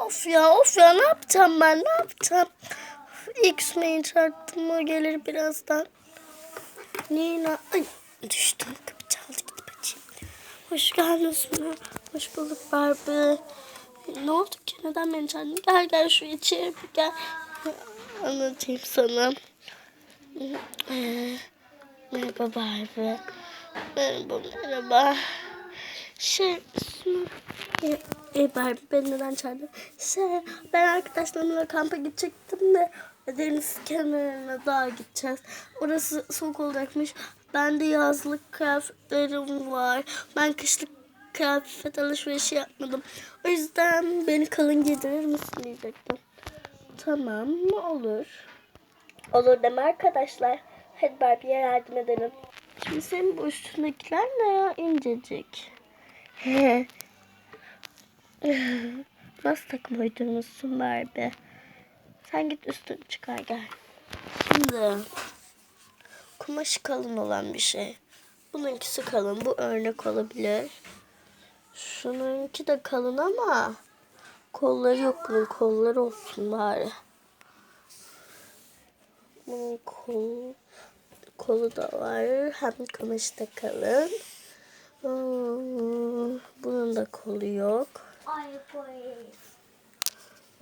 Of ya of ya ne yapacağım ben ne yapacağım? Sümeyye çarptım o gelir birazdan. Nina ay düştüm kapı çaldı git bakayım. Hoş geldin Sümeyye. Hoş bulduk Barbie. Ne oldu ki neden beni çağırdın? Gel gel şu içeri bir gel. Anlatayım sana. Ee, merhaba Barbie. Merhaba merhaba. Şey. E, Barbie beni neden çağırdın? Şey ben arkadaşlarımla kampa gidecektim de deniz kenarına daha gideceğiz. Orası soğuk olacakmış. Ben de yazlık kıyafetlerim var. Ben kışlık kıyafet alışverişi yapmadım. O yüzden beni kalın giydirir misin diyecektim. Tamam olur. Olur deme arkadaşlar. Hadi Barbie'ye yardım edelim. Şimdi senin bu üstündekiler ne ya incecik. Nasıl takım uydurmuşsun Barbie? Sen git üstünü çıkar gel. Şimdi kumaşı kalın olan bir şey. Bununkisi kalın. Bu örnek olabilir. Şununki de kalın ama kolları yok bunun. Kolları olsun bari. Bunun kolu, kolu da var. Hem kumaşı da kalın. Hmm, Bunun da kolu yok.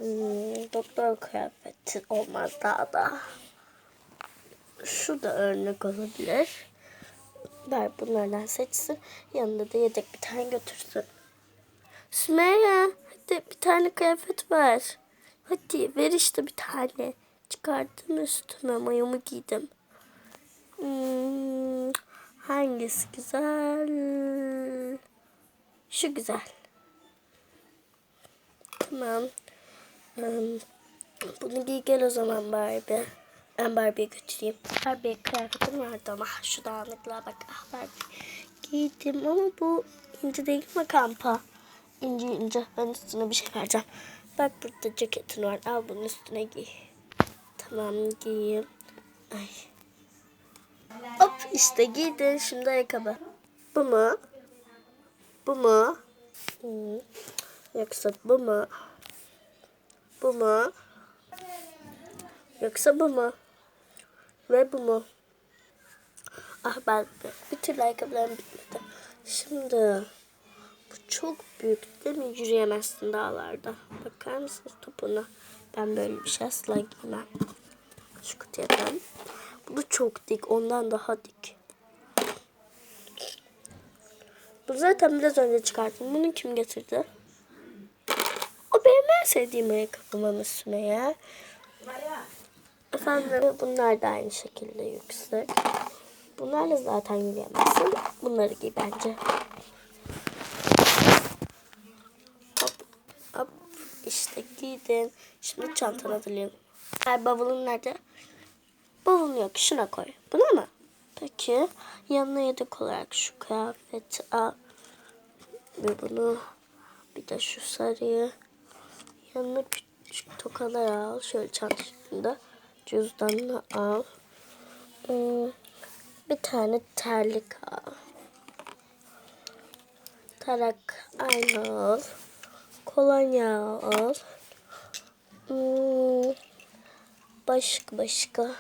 Hmm, doktor kıyafeti olmaz daha da. Şu da örnek olabilir. Ver bunlardan seçsin. Yanında da yedek bir tane götürsün. Sümeyye hadi bir tane kıyafet ver. Hadi ver işte bir tane. Çıkardım üstüme mayomu giydim. Hmm, hangisi güzel? Şu güzel. Tamam. Bunu giy gel o zaman Barbie. Ben Barbie'ye götüreyim. Barbie kıyafetim vardı ama şu dağınıklığa bak. Ah Barbie. Giydim ama bu ince değil mi kampa? İnce ince. Ben üstüne bir şey vereceğim. Bak burada ceketin var. Al bunun üstüne giy. Tamam giyeyim. Ay. Hop işte giydin. Şimdi ayakkabı. Bu mu? Bu mu? Hmm. Yoksa bu mu? Bu mu? Yoksa bu mu? Ve bu mu? Ah ben bir türlü ayakkabılarım bitmedi. Şimdi bu çok büyük değil mi? Yürüyemezsin dağlarda. Bakar mısınız topuna? Ben böyle bir şey asla giymem. Şu kutuya ben. Bu çok dik. Ondan daha dik. Bu zaten biraz önce çıkarttım. Bunu kim getirdi? O benim en sevdiğim ayakkabım üstüne ya. Efendim bunlar da aynı şekilde yüksek. Bunlarla zaten yürüyemezsin. Bunları giy bence. Hop hop işte giydin. Şimdi çantanı hazırlayayım. Ay bavulun nerede? Bavulun yok. Şuna koy. Buna mı? Peki. Yanına yedek olarak şu kıyafeti al. Ve bunu bir de şu sarıyı. Yanına küçük tokalar al. Şöyle çantasında. Cüzdanını al. Hmm, Bir tane terlik al. Tarak aynı al. Kolonya al. Hmm, Başka başka.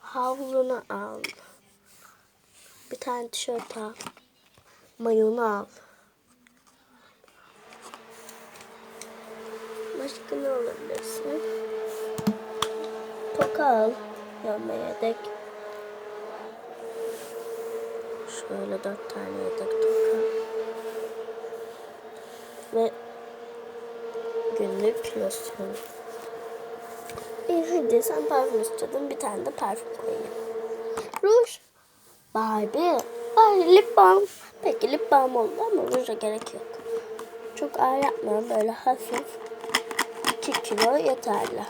Havlunu al. Bir tane tişört al. Mayonu al. Başka ne olabilirsin? Toka al. Yanına yedek. Şöyle dört tane yedek toka. Ve günlük losyon. İyi hadi sen parfüm istiyordun. Bir tane de parfüm koyayım. Ruj. Barbie. Barbie lip balm. Peki lip balm oldu ama ruja gerek yok. Çok ağır yapmıyorum. Böyle hafif. 2 kilo yeterli.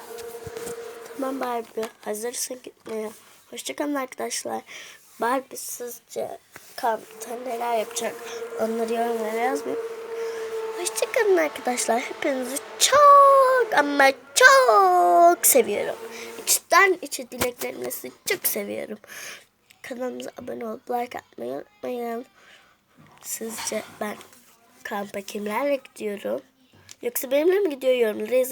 Tamam Barbie. Hazırsın gitmeye. Hoşçakalın arkadaşlar. Barbie sizce kampta neler yapacak? Onları yorumlara yazmayın. Hoşçakalın arkadaşlar. Hepinizi çok ama çok seviyorum. İçten içe dileklerimle sizi çok seviyorum. Kanalımıza abone olup like atmayı unutmayın. Sizce ben kampa kimlerle gidiyorum? Yoksa benimle mi gidiyor yorumlara yazın.